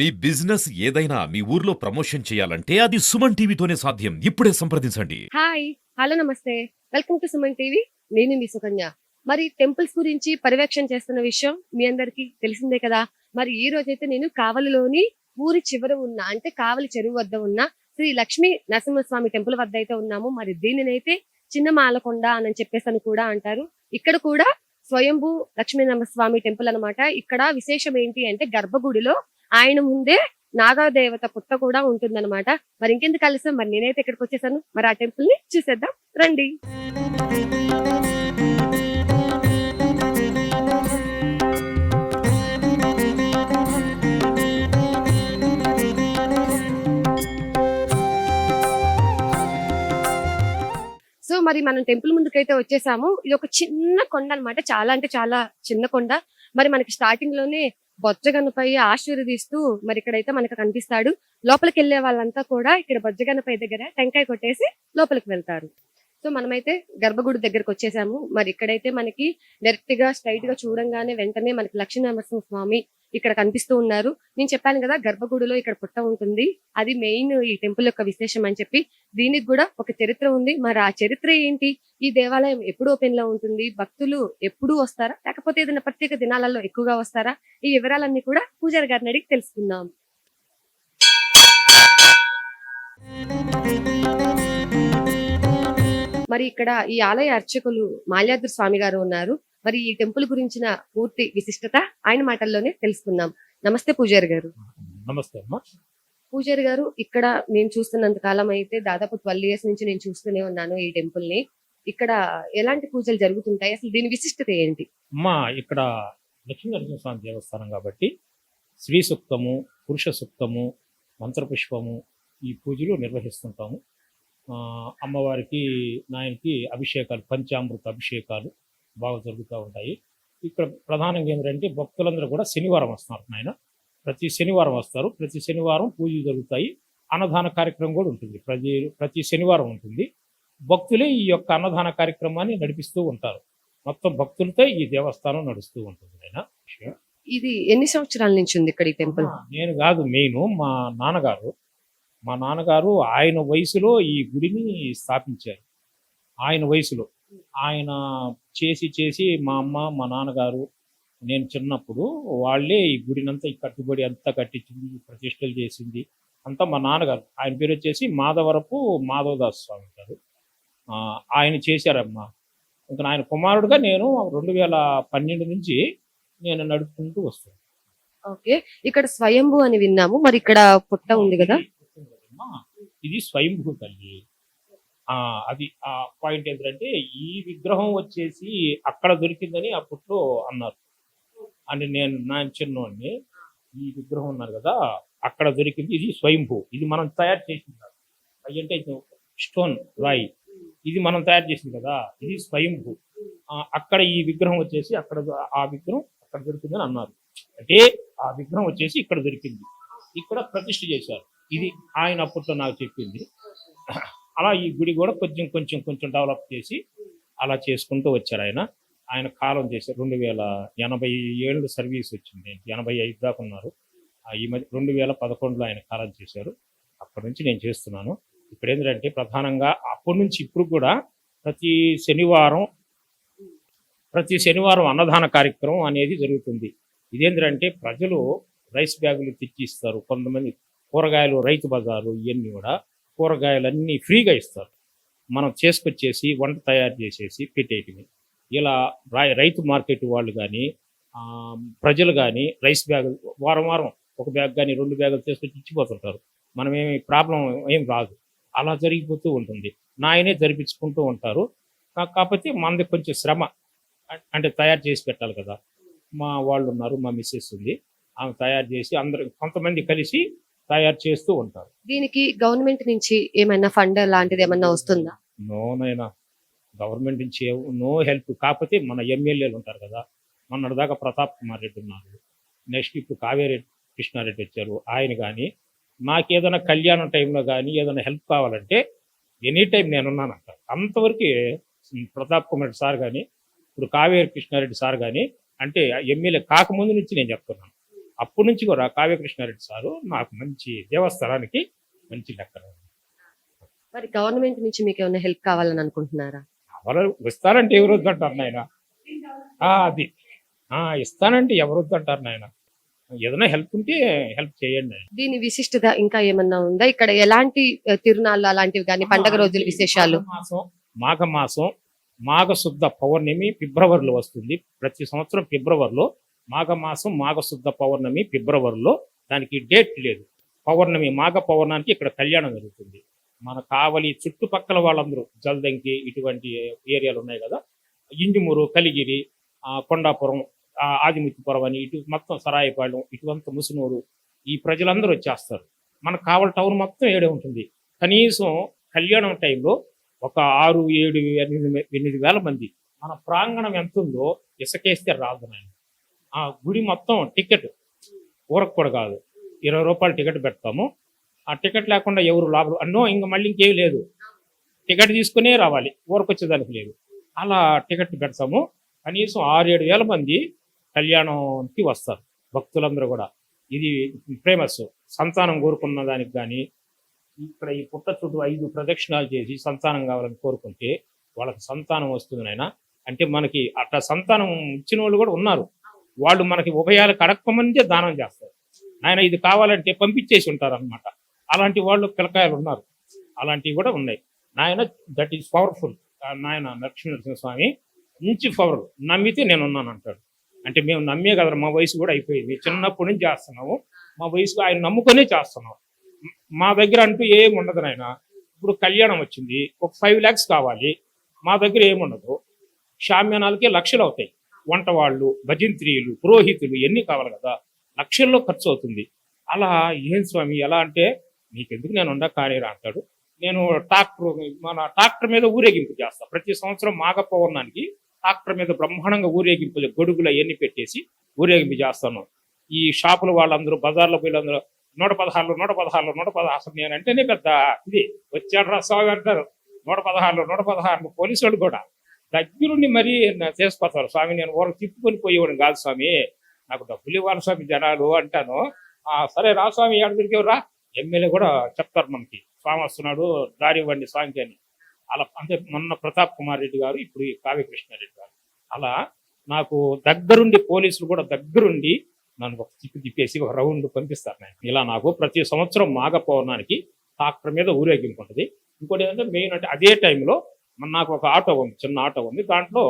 మీ business ఏదైనా మీ ఊర్లో promotion చేయాలంటే అది సుమన్ టీవీతోనే సాధ్యం. ఇప్పుడే సంప్రదించండి. హాయ్ హలో నమస్తే. Welcome to Suman TV. నేను మీ సుకన్య. మరి టెంపుల్స్ గురించి పర్యవేక్షణ చేస్తున్న విషయం మీ అందరికి తెలిసిందే కదా? మరి ఈ రోజైతే నేను కావలిలోని ఊరి చివర ఉన్న అంటే కావలి చెరువు వద్ద ఉన్న శ్రీ లక్ష్మీ నరసింహస్వామి టెంపుల్ వద్ద అయితే ఉన్నాము. మరి దీనినైతే చిన్న మాలకొండ అని చెప్పేసి అని కూడా అంటారు. ఇక్కడ కూడా స్వయంభూ లక్ష్మీ నరసింహస్వామి టెంపుల్ అన్నమాట. ఇక్కడ విశేషం ఏంటి అంటే గర్భగుడిలో ఆయన ముందే నాగదేవత పుట్ట కూడా ఉంటుందన్నమాట. మరి ఇంకెందుకు కలిసాం మరి నేనైతే ఇక్కడికి వచ్చేసాను. మరి ఆ టెంపుల్ని చూసేద్దాం. రండి. సో మరి మనం టెంపుల్ ముందుకైతే వచ్చేసాము. ఇది ఒక చిన్న కొండ అనమాట చాలా అంటే చాలా చిన్న కొండ. మరి మనకి స్టార్టింగ్లోనే బొజ్జగన్నపై ఆశీర్వదిస్తూ మరి ఇక్కడైతే మనకు కనిపిస్తాడు. లోపలికి వెళ్ళే వాళ్ళంతా కూడా ఇక్కడ బొజ్జగన్నపై దగ్గర టెంకాయ కొట్టేసి లోపలికి వెళ్తారు. సో మనమైతే గర్భగుడి దగ్గరకు వచ్చేసాము. మరి ఇక్కడైతే మనకి డైరెక్ట్గా స్ట్రైట్గా చూడంగానే వెంటనే మనకి లక్ష్మీనరసింహ స్వామి ఇక్కడ కనిపిస్తూ ఉన్నారు. నేను చెప్పాను కదా గర్భగుడిలో ఇక్కడ పుట్ట ఉంటుంది. అది మెయిన్ ఈ టెంపుల్ యొక్క విశేషం అని చెప్పి. దీనికి కూడా ఒక చరిత్ర ఉంది. మరి ఆ చరిత్ర ఏంటి? ఈ దేవాలయం ఎప్పుడు ఓపెన్లో ఉంటుంది? భక్తులు ఎప్పుడు వస్తారా? లేకపోతే ఏదైనా ప్రత్యేక దినాలలో ఎక్కువగా వస్తారా? ఈ వివరాలన్నీ కూడా పూజారి గారిని అడిగి తెలుసుకుందాం. మరి ఇక్కడ ఈ ఆలయ అర్చకులు మాల్యాద్రి స్వామి గారు ఉన్నారు. మరి ఈ టెంపుల్ గురించిన పూర్తి విశిష్టత ఆయన మాటల్లోనే తెలుసుకుందాం. నమస్తే పూజారి గారు. నమస్తే అమ్మా. పూజారి గారు ఇక్కడ నేను చూస్తున్నంత కాలం అయితే దాదాపు ట్వెల్వ్ ఇయర్స్ నుంచి నేను చూస్తూనే ఉన్నాను ఈ టెంపుల్ని. ఇక్కడ ఎలాంటి పూజలు జరుగుతుంటాయి? అసలు దీని విశిష్టత ఏంటి? అమ్మా ఇక్కడ లక్ష్మీ నరసింహస్వామి దేవస్థానం కాబట్టి శ్రీ సూక్తము పురుష సూక్తము మంత్రపుష్పము ఈ పూజలు నిర్వహిస్తుంటాము. అమ్మవారికి నాయనకి అభిషేకాలు పంచామృత అభిషేకాలు బాగా జరుగుతూ ఉంటాయి. ఇక్కడ ప్రధానంగా ఏంటంటే భక్తులందరూ కూడా శనివారం వస్తున్నారు నాయన. ప్రతి శనివారం వస్తారు. ప్రతి శనివారం పూజలు జరుగుతాయి. అన్నదాన కార్యక్రమం కూడా ఉంటుంది. ప్రతి ప్రతి శనివారం ఉంటుంది. భక్తులే ఈ యొక్క అన్నదాన కార్యక్రమాన్ని నడిపిస్తూ ఉంటారు. మొత్తం భక్తులతో ఈ దేవస్థానం నడుస్తూ ఉంటుంది నాయన. ఇది ఎన్ని సంవత్సరాల నుంచి ఉంది ఇక్కడ ఈ టెంపుల్? నేను కాదు మెయిన్ మా నాన్నగారు. మా నాన్నగారు ఆయన వయసులో ఈ గుడిని స్థాపించారు. ఆయన వయసులో. ఆయన చేసి చేసి మా అమ్మ మా నాన్నగారు నేను చిన్నప్పుడు వాళ్ళే ఈ గుడినంతా ఈ కట్టుబడి అంతా కట్టించింది ప్రతిష్టలు చేసింది అంతా మా నాన్నగారు. ఆయన పేరు వచ్చేసి మాధవరపు మాధవదాస్ స్వామి గారు. ఆయన చేశారమ్మా. ఇంకా ఆయన కుమారుడుగా నేను రెండు వేల పన్నెండు నుంచి నేను నడుపుకుంటూ వస్తాను ఓకే. ఇక్కడ స్వయంభూ అని విన్నాము. మరి ఇక్కడ పుట్ట ఉంది కదా? ఇది స్వయంభూ తల్లి. అది ఆ పాయింట్ ఏంటంటే ఈ విగ్రహం వచ్చేసి అక్కడ దొరికిందని అప్పట్లో అన్నారు. అంటే నేను నా చిన్నోడిని ఈ విగ్రహం ఉన్నారు కదా అక్కడ దొరికింది ఇది స్వయంభూ. ఇది మనం తయారు చేసింది కాదు. అంటే స్టోన్ రాయి. ఇది మనం తయారు చేసింది కదా ఇది స్వయంభూ. అక్కడ ఈ విగ్రహం వచ్చేసి అక్కడ ఆ విగ్రహం అక్కడ దొరికిందని అన్నారు. అంటే ఆ విగ్రహం వచ్చేసి ఇక్కడ దొరికింది. ఇక్కడ ప్రతిష్ఠ చేశారు. ఇది ఆయన అప్పట్లో నాకు చెప్పింది. అలా ఈ గుడి కూడా కొంచెం కొంచెం కొంచెం డెవలప్ చేసి అలా చేసుకుంటూ వచ్చారు ఆయన. ఆయన కాలం చేశారు రెండు వేల ఎనభై ఏళ్ళు సర్వీస్ వచ్చింది. ఎనభై ఐదు దాకా ఉన్నారు. ఈ మధ్య రెండు వేల పదకొండులో ఆయన కాలం చేశారు. అప్పటి నుంచి నేను చేస్తున్నాను. ఇప్పుడు ఏంటంటే ప్రధానంగా అప్పటి నుంచి ఇప్పుడు కూడా ప్రతి శనివారం ప్రతి శనివారం అన్నదాన కార్యక్రమం అనేది జరుగుతుంది. ఇదేంటంటే ప్రజలు రైస్ బ్యాగులు తెచ్చి ఇస్తారు కొంతమంది కూరగాయలు రైతు బజారు ఇవన్నీ కూడా కూరగాయలన్నీ ఫ్రీగా ఇస్తారు. మనం చేసుకొచ్చేసి వంట తయారు చేసేసి పెట్టేటివి. ఇలా రై- రైతు మార్కెట్ వాళ్ళు కానీ ప్రజలు కానీ రైస్ బ్యాగ్ వారం వారం ఒక బ్యాగ్ కానీ రెండు బ్యాగులు తీసుకొచ్చి ఇచ్చిపోతుంటారు. మనం ఏమి ప్రాబ్లం ఏం రాదు. అలా జరిగిపోతూ ఉంటుంది. నాయనే జరిపించుకుంటూ ఉంటారు. కాకపోతే మనది కొంచెం శ్రమ. అంటే తయారు చేసి పెట్టాలి కదా. మా వాళ్ళు ఉన్నారు మా మిస్సెస్ ఉంది. ఆమె తయారు చేసి అందరు కొంతమంది కలిసి తయారు చేస్తూ ఉంటారు. దీనికి గవర్నమెంట్ నుంచి ఏమైనా ఫండ్ లాంటిది ఏమన్నా వస్తుందా? నోనైనా గవర్నమెంట్ నుంచి నో హెల్ప్. కాకపోతే మన ఎమ్మెల్యేలు ఉంటారు కదా మొన్నటిదాకా ప్రతాప్ కుమార్ రెడ్డి ఉన్నారు. నెక్స్ట్ ఇప్పుడు కావేరి కృష్ణారెడ్డి వచ్చారు. ఆయన కానీ నాకు ఏదైనా కళ్యాణం టైంలో కానీ ఏదైనా హెల్ప్ కావాలంటే ఎనీ టైం నేనున్నానంట అంతవరకు ప్రతాప్ కుమార్ రెడ్డి సార్ కానీ ఇప్పుడు కావేరి కృష్ణారెడ్డి సార్ కానీ అంటే ఎమ్మెల్యే కాకముందు నుంచి నేను చెప్తున్నాను. అప్పటి నుంచి కూడా కావ్యకృష్ణారెడ్డి సారు నాకు మంచి దేవస్థానానికి మంచి లెక్కన మరి గవర్నమెంట్ నుంచి మీకు ఏమైనా హెల్ప్ కావాలని అనుకుంటున్నారా? ఎవరు ఇస్తానంటే ఎవరు వద్దంటారు నాయన? ఆ, అది. ఆ ఇస్తానంటే ఎవరు వద్దంటారు నాయన? ఏదైనా హెల్ప్ ఉంటే హెల్ప్ చేయండి దీని విశిష్టత ఇంకా ఏమన్నా ఉందా? ఇక్కడ ఎలాంటి తిరునాళ్ళు అలాంటివి కానీ పండగ రోజుల విశేషాలు? మాఘమాసం మాఘమాసం మాఘ శుద్ధ పౌర్ణమి ఫిబ్రవరిలో వస్తుంది. ప్రతి సంవత్సరం ఫిబ్రవరిలో మాఘమాసం మాఘ శుద్ధ పౌర్ణమి ఫిబ్రవరిలో దానికి డేట్ లేదు. పౌర్ణమి మాఘ పౌర్ణానికి ఇక్కడ కళ్యాణం జరుగుతుంది. మన కావలి చుట్టుపక్కల వాళ్ళందరూ జల్దంకి ఇటువంటి ఏరియాలు ఉన్నాయి కదా ఇంజుమూరు కలిగిరి కొండాపురం ఆ, ఆదిముత్తిపురం అని ఇటు మొత్తం సరాయిపాలెం ఇటువంత ముసునూరు ఈ ప్రజలందరూ వచ్చేస్తారు. మన కావలి టౌన్ మొత్తం ఏడే ఉంటుంది. కనీసం కళ్యాణం టైంలో ఒక ఆరు ఏడు ఎనిమిది ఎనిమిది వేల మంది. మన ప్రాంగణం ఎంత ఉందో ఇసుకేస్తే రాదు నాయన. ఆ గుడి మొత్తం టికెట్ ఊరకు కూడా కాదు. ఇరవై రూపాయలు టికెట్ పెడతాము. ఆ టికెట్ లేకుండా ఎవరు లోపల అన్నో ఇంకా మళ్ళీ ఇంకేం లేదు. టికెట్ తీసుకునే రావాలి. ఊరకు వచ్చేదానికి లేదు. అలా టికెట్ పెడతాము. కనీసం ఆరు ఏడు వేల మంది కళ్యాణంకి వస్తారు. భక్తులందరూ కూడా. ఇది ఫేమస్. సంతానం కోరుకున్న దానికి కానీ ఇక్కడ ఈ పుట్ట చుట్టూ ఐదు ప్రదక్షిణాలు చేసి సంతానం కావాలని కోరుకుంటే వాళ్ళకి సంతానం వస్తుంది నాయన. అంటే మనకి అట్లా సంతానం ఇచ్చిన వాళ్ళు కూడా ఉన్నారు. వాళ్ళు మనకి ఉభయాలు కడక్కమని దానం చేస్తారు. ఆయన ఇది కావాలంటే పంపించేసి ఉంటారు అనమాట అలాంటి వాళ్ళు పిల్లకాయలు ఉన్నారు. అలాంటివి కూడా ఉన్నాయి. నాయన దట్ ఈస్ పవర్ఫుల్ నాయన లక్ష్మీనరసింహస్వామి మంచి పవర్ నమ్మితే నేను ఉన్నాను అంటాడు. అంటే మేము నమ్మే కదా మా వయసు కూడా అయిపోయింది. చిన్నప్పటి నుంచి చేస్తున్నాము. మా వయసు ఆయన నమ్ముకొనే చేస్తున్నాం. మా దగ్గర అంటూ ఏం ఉండదు నాయన. ఇప్పుడు కళ్యాణం వచ్చింది. ఒక ఫైవ్ ల్యాక్స్ కావాలి. మా దగ్గర ఏముండదు షామ్యానాలకే లక్షలు అవుతాయి. వంట వాళ్ళు భజంత్రీలు పురోహితులు ఎన్ని కావాలి కదా? లక్షల్లో ఖర్చు అవుతుంది. అలా ఏం స్వామి? ఎలా అంటే నీకెందుకు నేను ఉండ కానీరా అంటాడు. నేను ట్రాక్టర్ మన ట్రాక్టర్ మీద ఊరేగింపు చేస్తా. ప్రతి సంవత్సరం మాఘ పౌర్ణానికి ట్రాక్టర్ మీద బ్రహ్మాండంగా ఊరేగింపు గొడుగులు అవన్నీ పెట్టేసి ఊరేగింపు చేస్తాను. ఈ షాపుల వాళ్ళందరూ బజార్లో వీళ్ళందరూ నూట పదహారులు నూట పదహారులు నూట పదహారు అసలు నేను అంటేనే పెద్ద ఇది. వచ్చాడు రా స్వామి అంటారు. నూట పదహారులు నూట పదహారులు పోలీసు వాళ్ళు కూడా. దగ్గరుండి మరీ నా స్వామి నేను ఊరకు తిప్పుకొని పోయేవాడిని కాదు స్వామి. నాకు డబ్బులు ఇవ్వాలి స్వామి జనాలు అంటాను. సరే రా స్వామి ఎక్కడికి రా ఎమ్మెల్యే కూడా చెప్తారు మనకి. స్వామి వస్తున్నాడు దారి ఇవ్వండి స్వామికి అని. అలా అంటే మొన్న ప్రతాప్ కుమార్ రెడ్డి గారు ఇప్పుడు ఈ కావ్యకృష్ణారెడ్డి గారు. అలా నాకు దగ్గరుండి పోలీసులు కూడా దగ్గరుండి నన్ను ఒక తిప్పి తిప్పేసి ఒక రౌండ్ పంపిస్తారు నేను ఇలా నాకు ప్రతి సంవత్సరం మాగపోవడానికి పౌర్ణానికి ట్రాక్టర్ మీద ఊరేగింపు ఉంటుంది. ఇంకోటి ఏంటంటే మెయిన్ అంటే అదే టైంలో నాకు ఒక ఆటో ఉంది చిన్న ఆటో ఉంది. దాంట్లో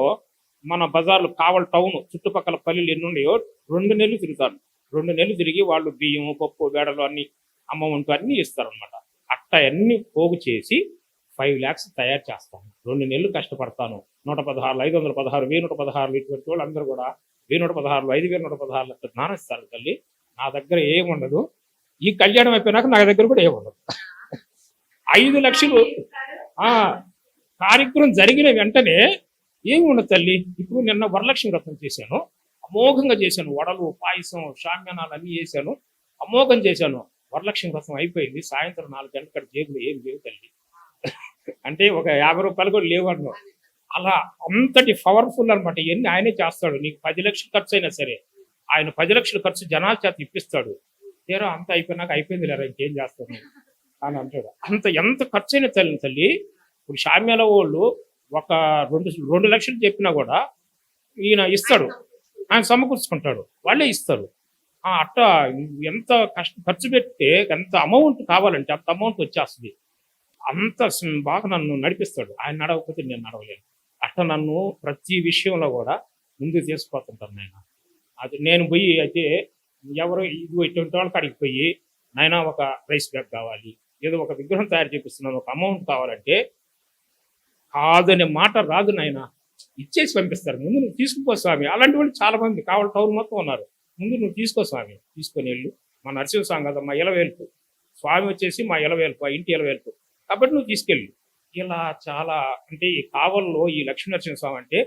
మన బజార్లు కావల్ టౌన్ చుట్టుపక్కల పల్లెలు ఎన్ని ఉన్నాయో రెండు నెలలు తిరుగుతారు. రెండు నెలలు తిరిగి వాళ్ళు బియ్యం పప్పు వేడలు అన్ని అమ్మవంటి అన్ని ఇస్తారు అనమాట అట్ట అన్ని పోగు చేసి ఫైవ్ ల్యాక్స్ తయారు చేస్తాను. రెండు నెలలు కష్టపడతాను. నూట పదహారు ఐదు వందల పదహారు వెయ్యి నూట పదహారు ఇటువంటి వాళ్ళు అందరూ కూడా వెయ్యి నూట పదహారు ఐదు వేల నూట పదహారు అట్లా నానేస్తారు తల్లి. నా దగ్గర ఏముండదు ఈ కళ్యాణం అయిపోయినాక నా దగ్గర కూడా ఏముండదు ఐదు లక్షలు ఆ కార్యక్రమం జరిగిన వెంటనే ఏమి ఉండదు తల్లి? ఇప్పుడు నిన్న వరలక్ష్మి వ్రతం చేశాను. అమోఘంగా చేశాను. వడలు పాయసం షామ్యానాలు అన్నీ చేశాను. అమోఘం చేశాను. వరలక్ష్మి వ్రతం అయిపోయింది. సాయంత్రం నాలుగు గంటల కాడ జేబులు ఏం లేవు తల్లి. అంటే ఒక యాభై రూపాయలు కూడా లేవు అన్నావు. అలా అంతటి పవర్ఫుల్ అనమాట ఇవన్నీ ఆయనే చేస్తాడు? నీకు పది లక్షలు ఖర్చు అయినా సరే. ఆయన పది లక్షల ఖర్చు జనాల చేత ఇప్పిస్తాడు. తీరా అంత అయిపోయినాక అయిపోయింది లేరా ఇంకేం చేస్తాను అని అంటాడు. అంత ఎంత ఖర్చు అయినా తల్లి తల్లి ఇప్పుడు షామ్యాల వాళ్ళు ఒక రెండు రెండు లక్షలు చెప్పినా కూడా ఈయన ఇస్తాడు. ఆయన సమకూర్చుకుంటాడు. వాళ్ళే ఇస్తారు. అట్ట ఎంత కష్ట ఖర్చు పెడితే ఎంత అమౌంట్ కావాలంటే అంత అమౌంట్ వచ్చేస్తుంది. అంత బాగా నన్ను నడిపిస్తాడు. ఆయన నడవకపోతే నేను నడవలేను. అట్ట నన్ను ప్రతి విషయంలో కూడా ముందుకు తీసుకుపోతుంటాను నేను అది నేను పోయి అయితే ఎవరు ఇది ఇటువంటి వాళ్ళకి కాడికి పోయి నాయన ఒక రైస్ బ్యాగ్ కావాలి. ఏదో ఒక విగ్రహం తయారు చేపిస్తున్నాను. ఒక అమౌంట్ కావాలంటే కాదనే మాట రాదు నాయన. ఇచ్చేసి పంపిస్తారు. ముందు నువ్వు తీసుకుపో స్వామి. అలాంటి వాళ్ళు చాలా మంది కావాలి టౌన్ మొత్తం ఉన్నారు. ముందు నువ్వు తీసుకో స్వామి. తీసుకొని వెళ్ళు. మా నరసింహ స్వామి కదా మా ఇలవేల్పు స్వామి వచ్చేసి మా ఇలవేల్పు ఆ ఇంటి ఇలవేల్పు కాబట్టి నువ్వు తీసుకెళ్ళు. ఇలా చాలా అంటే ఈ కావల్లో ఈ లక్ష్మీ నరసింహ స్వామి అంటే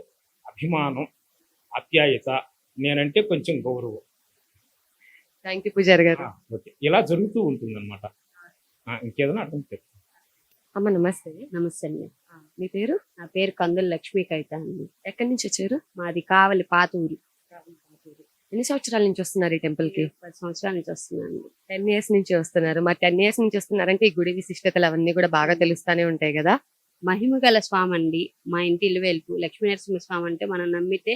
అభిమానం ఆప్యాయత నేనంటే కొంచెం గౌరవం. థ్యాంక్ యూ పూజారి గారు. ఓకే. ఇలా జరుగుతూ ఉంటుంది అనమాట ఇంకేదైనా అర్థం చెప్పు. అమ్మ నమస్తే నమస్తే అండి. మీ పేరు? నా పేరు కందుల లక్ష్మీ కైత అండి. ఎక్కడి నుంచి వచ్చారు? మాది కావలి పాత ఊరు ఎన్ని సంవత్సరాల నుంచి వస్తున్నారు ఈ టెంపుల్కి? పది సంవత్సరాల నుంచి వస్తున్నాను. టెన్ ఇయర్స్ నుంచి వస్తున్నారు. మరి టెన్ ఇయర్స్ నుంచి వస్తున్నారంటే ఈ గుడి విశిష్టతలు అవన్నీ కూడా బాగా తెలుస్తానే ఉంటాయి కదా? మహిమ గల స్వామి అండి మా ఇంటి ఇలువేల్పు లక్ష్మీ నరసింహ స్వామి అంటే మనం నమ్మితే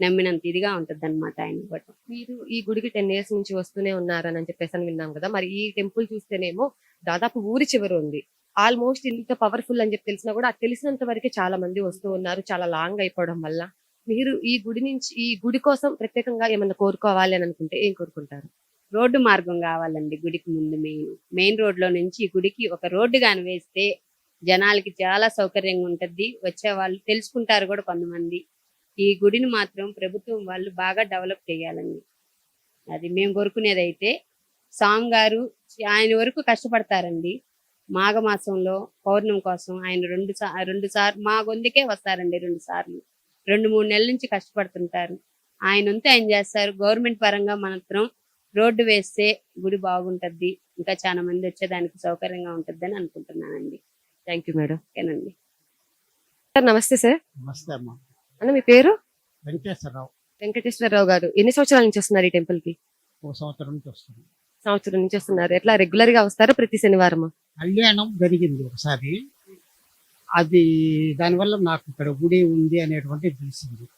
నమ్మినంత ఇదిగా ఉంటది అనమాట ఆయన బట్ మీరు ఈ గుడికి టెన్ ఇయర్స్ నుంచి వస్తూనే ఉన్నారని అని చెప్పేసి అని విన్నాం కదా? మరి ఈ టెంపుల్ చూస్తేనేమో దాదాపు ఊరి చివరి ఉంది. ఆల్మోస్ట్ ఇంత పవర్ఫుల్ అని చెప్పి తెలిసినా కూడా అది తెలిసినంత వరకే చాలా మంది వస్తూ ఉన్నారు చాలా లాంగ్ అయిపోవడం వల్ల. మీరు ఈ గుడి నుంచి ఈ గుడి కోసం ప్రత్యేకంగా ఏమైనా కోరుకోవాలి అని అనుకుంటే ఏం కోరుకుంటారు? రోడ్డు మార్గం కావాలండి గుడికి ముందు మెయిన్. మెయిన్ రోడ్లో నుంచి గుడికి ఒక రోడ్డు కాని వేస్తే జనాలకి చాలా సౌకర్యంగా ఉంటుంది. వచ్చే వాళ్ళు తెలుసుకుంటారు కూడా కొంతమంది. ఈ గుడిని మాత్రం ప్రభుత్వం వాళ్ళు బాగా డెవలప్ చేయాలండి. అది మేము కోరుకునేది అయితే స్వామి గారు ఆయన వరకు కష్టపడతారండి. మాఘమాసంలో పౌర్ణమి కోసం ఆయన రెండు సా రెండు సార్లు మా గొంతుకే వస్తారండి రెండు సార్లు. రెండు మూడు నెలల నుంచి కష్టపడుతుంటారు. ఆయన అంతా ఆయన చేస్తారు. గవర్నమెంట్ పరంగా మాత్రం రోడ్డు వేస్తే గుడి బాగుంటది ఇంకా చాలా మంది వచ్చేదానికి సౌకర్యంగా ఉంటది అని అనుకుంటున్నానండి. థ్యాంక్ యూ మేడం ఓకేనండి. సార్ నమస్తే సార్. నమస్తే అమ్మ. అన్న మీ పేరు? వెంకటేశ్వరరావు. వెంకటేశ్వరరావు గారు. ఎన్ని సంవత్సరాల నుంచి వస్తున్నారు ఈ టెంపుల్కి ఒక సంవత్సరం నుంచి వస్తుంది సంవత్సరం నుంచి వస్తున్నారు. ఎట్లా రెగ్యులర్గా వస్తారా ప్రతి శనివారం కళ్యాణం జరిగింది ఒకసారి. అది దానివల్ల నాకు ఇక్కడ గుడి ఉంది అనేటువంటిది తెలిసింది.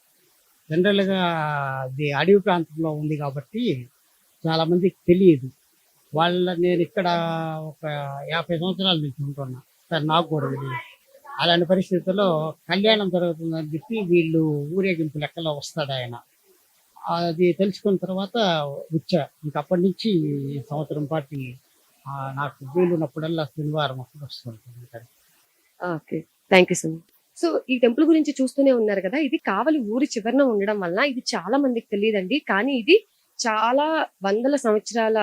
జనరల్గా అది అడవి ప్రాంతంలో ఉంది కాబట్టి చాలా మందికి తెలియదు. వాళ్ళ నేను ఇక్కడ ఒక యాభై సంవత్సరాల నుంచి ఉంటున్నా. సార్ నాకు కూడా తెలియదు. అలాంటి పరిస్థితుల్లో కళ్యాణం జరుగుతుందని చెప్పి వీళ్ళు ఊరేగింపు లెక్కలో వస్తాడు ఆయన. అది తెలుసుకున్న తర్వాత వచ్చా. ఇంకప్పటి నుంచి సంవత్సరం పాటు నాకు వీలున్నప్పుడల్లా శనివారం అప్పుడు వస్తుంటాను okay. Thank you so much. So ఈ టెంపుల్ గురించి చూస్తూనే ఉన్నారు కదా ఇది కావలి ఊరి చివరన ఉండడం వల్ల ఇది చాలా మందికి తెలియదండి. కానీ ఇది చాలా వందల సంవత్సరాల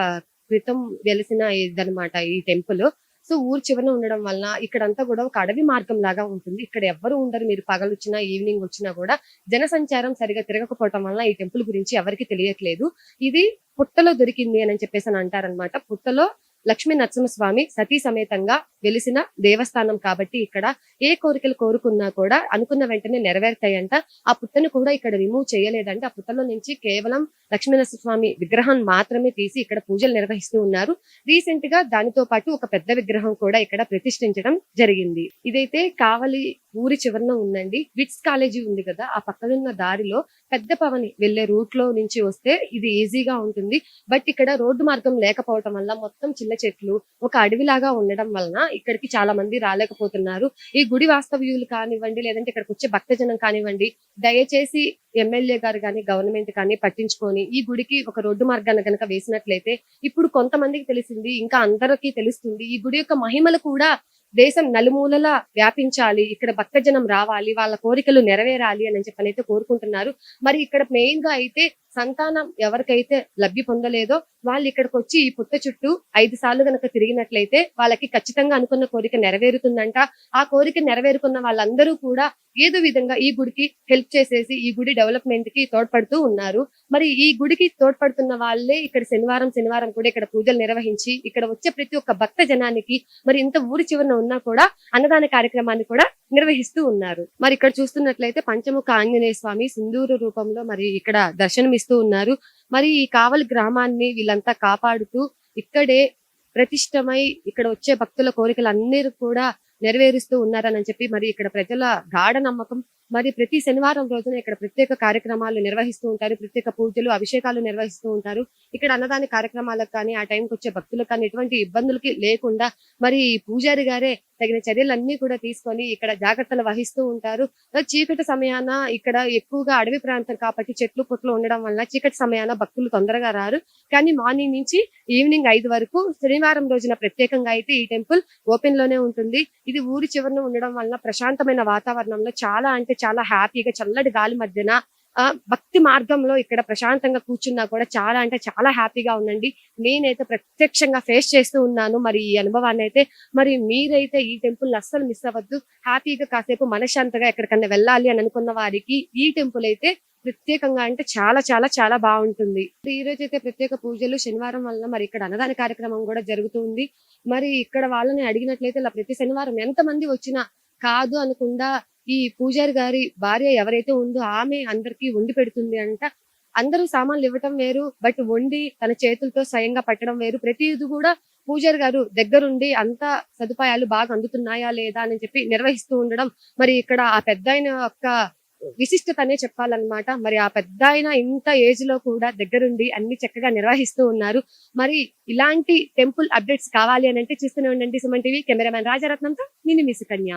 క్రితం వెలిసిన ఇదనమాట ఈ టెంపుల్. సో ఊరి చివరన ఉండడం వల్ల ఇక్కడంతా కూడా ఒక అడవి మార్గం లాగా ఉంటుంది. ఇక్కడ ఎవ్వరు ఉండరు. మీరు పగలు వచ్చినా ఈవినింగ్ వచ్చినా కూడా జనసంచారం సరిగా తిరగకపోవటం వల్ల ఈ టెంపుల్ గురించి ఎవరికి తెలియట్లేదు. ఇది పుట్టలో దొరికింది అని చెప్పేసి అని అంటారనమాట పుట్టలో లక్ష్మీ నరసింహస్వామి సతీ సమేతంగా వెలిసిన దేవస్థానం కాబట్టి ఇక్కడ ఏ కోరికలు కోరుకున్నా కూడా అనుకున్న వెంటనే నెరవేరుతాయంట. ఆ పుట్టను కూడా ఇక్కడ రిమూవ్ చేయలేదంటే. ఆ పుట్టలో నుంచి కేవలం లక్ష్మీ నరసింహస్వామి విగ్రహం మాత్రమే తీసి ఇక్కడ పూజలు నిర్వహిస్తూ ఉన్నారు. రీసెంట్గా దానితో పాటు ఒక పెద్ద విగ్రహం కూడా ఇక్కడ ప్రతిష్ఠించడం జరిగింది. ఇదైతే కావలి ఊరి చివరన ఉందండి. విట్స్ కాలేజీ ఉంది కదా ఆ పక్కనున్న దారిలో పెద్ద పవని వెళ్ళే రూట్లో నుంచి వస్తే ఇది ఈజీగా ఉంటుంది. బట్ ఇక్కడ రోడ్డు మార్గం లేకపోవటం వల్ల మొత్తం చిన్న చెట్లు ఒక అడవిలాగా ఉండడం వలన ఇక్కడికి చాలా మంది రాలేకపోతున్నారు. ఈ గుడి వాస్తవ్యులు కానివ్వండి లేదంటే ఇక్కడికి వచ్చే భక్తజనం కానివ్వండి దయచేసి ఎమ్మెల్యే గారు కానీ గవర్నమెంట్ కానీ పట్టించుకొని ఈ గుడికి ఒక రోడ్డు మార్గాన్ని కనుక వేసినట్లయితే ఇప్పుడు కొంతమందికి తెలిసింది ఇంకా అందరికీ తెలుస్తుంది ఈ గుడి యొక్క మహిమలు కూడా దేశం నలుమూలలా వ్యాపించాలి ఇక్కడ భక్తజనం రావాలి వాళ్ళ కోరికలు నెరవేరాలి అని చెప్పని అయితే కోరుకుంటున్నారు. మరి ఇక్కడ మెయిన్గా అయితే సంతానం ఎవరికైతే లబ్ధి పొందలేదో వాళ్ళు ఇక్కడికి వచ్చి ఈ పుట్ట చుట్టూ ఐదు సార్లు గనక తిరిగినట్లయితే వాళ్ళకి ఖచ్చితంగా అనుకున్న కోరిక నెరవేరుతుందంట. ఆ కోరిక నెరవేరుకున్న వాళ్ళందరూ కూడా ఏదో విధంగా ఈ గుడికి హెల్ప్ చేసేసి ఈ గుడి డెవలప్మెంట్కి తోడ్పడుతూ ఉన్నారు. మరి ఈ గుడికి తోడ్పడుతున్న వాళ్ళే ఇక్కడ శనివారం శనివారం కూడా ఇక్కడ పూజలు నిర్వహించి ఇక్కడ వచ్చే ప్రతి ఒక్క భక్త జనానికి మరి ఇంత ఊరి చివరన ఉన్నా కూడా అన్నదాన కార్యక్రమాన్ని కూడా నిర్వహిస్తూ ఉన్నారు. మరి ఇక్కడ చూస్తున్నట్లయితే పంచముఖ ఆంజనేయ స్వామి సింధూరు రూపంలో మరి ఇక్కడ దర్శనమిస్తూ ఉన్నారు. మరి ఈ కావలి గ్రామాన్ని వీళ్ళంతా కాపాడుతూ ఇక్కడే ప్రతిష్టమై ఇక్కడ వచ్చే భక్తుల కోరికలు అన్ని కూడా నెరవేరుస్తూ ఉన్నారని చెప్పి మరి ఇక్కడ ప్రజల గాఢ నమ్మకం మరి ప్రతి శనివారం రోజున ఇక్కడ ప్రత్యేక కార్యక్రమాలు నిర్వహిస్తూ ఉంటారు. ప్రత్యేక పూజలు అభిషేకాలు నిర్వహిస్తూ ఉంటారు. ఇక్కడ అన్నదాన కార్యక్రమాలకు కానీ ఆ టైంకి వచ్చే భక్తులకు కానీ ఎటువంటి ఇబ్బందులకి లేకుండా మరి ఈ పూజారి గారే తగిన చర్యలన్నీ కూడా తీసుకొని ఇక్కడ జాగ్రత్తలు వహిస్తూ ఉంటారు. చీకటి సమయాన ఇక్కడ ఎక్కువగా అడవి ప్రాంతం కాబట్టి చెట్లు పుట్లు ఉండడం వల్ల చీకటి సమయాన భక్తులు తొందరగా రారు. కానీ మార్నింగ్ నుంచి ఈవినింగ్ ఐదు వరకు శనివారం రోజున ప్రత్యేకంగా అయితే ఈ టెంపుల్ ఓపెన్లోనే ఉంటుంది. ఇది ఊరి చివరన ఉండడం వల్ల ప్రశాంతమైన వాతావరణంలో చాలా అంటే చాలా హ్యాపీగా చల్లటి గాలి మధ్యన భక్తి మార్గంలో ఇక్కడ ప్రశాంతంగా కూర్చున్నా కూడా చాలా అంటే చాలా హ్యాపీగా ఉండండి. నేనైతే ప్రత్యక్షంగా ఫేస్ చేస్తూ ఉన్నాను. మరి ఈ అనుభవాన్ని అయితే మరి మీరైతే ఈ టెంపుల్ అస్సలు మిస్ అవ్వద్దు. హ్యాపీగా కాసేపు మనశ్శాంతగా ఎక్కడికన్నా వెళ్ళాలి అని అనుకున్న వారికి ఈ టెంపుల్ అయితే ప్రత్యేకంగా అంటే చాలా చాలా చాలా బాగుంటుంది. ఈ రోజు అయితే ప్రత్యేక పూజలు శనివారం వల్ల మరి ఇక్కడ అన్నదాన కార్యక్రమం కూడా జరుగుతుంది మరి ఇక్కడ వాళ్ళని అడిగినట్లయితే ఇలా ప్రతి శనివారం ఎంత మంది వచ్చినా కాదు అనకుండా ఈ పూజారి గారి భార్య ఎవరైతే ఉందో ఆమె అందరికీ వండి పెడుతుంది అంట. అందరూ సామాన్లు ఇవ్వటం వేరు బట్ వండి తన చేతులతో స్వయంగా పట్టడం వేరు. ప్రతిది కూడా పూజారి గారు దగ్గరుండి అంత సదుపాయాలు బాగా అందుతున్నాయా లేదా అని చెప్పి నిర్వహిస్తూ ఉండడం. మరి ఇక్కడ ఆ పెద్ద యొక్క విశిష్టతనే చెప్పాలన్నమాట. మరి ఆ పెద్ద ఇంత ఏజ్లో కూడా దగ్గరుండి అన్ని చక్కగా నిర్వహిస్తూ ఉన్నారు. మరి ఇలాంటి టెంపుల్ అప్డేట్స్ కావాలి అని అంటే చూస్తూనే ఉండండి సుమన్ టీవీ. కెమెరామెన్ రాజారత్నంతో నేను మీ సుకన్య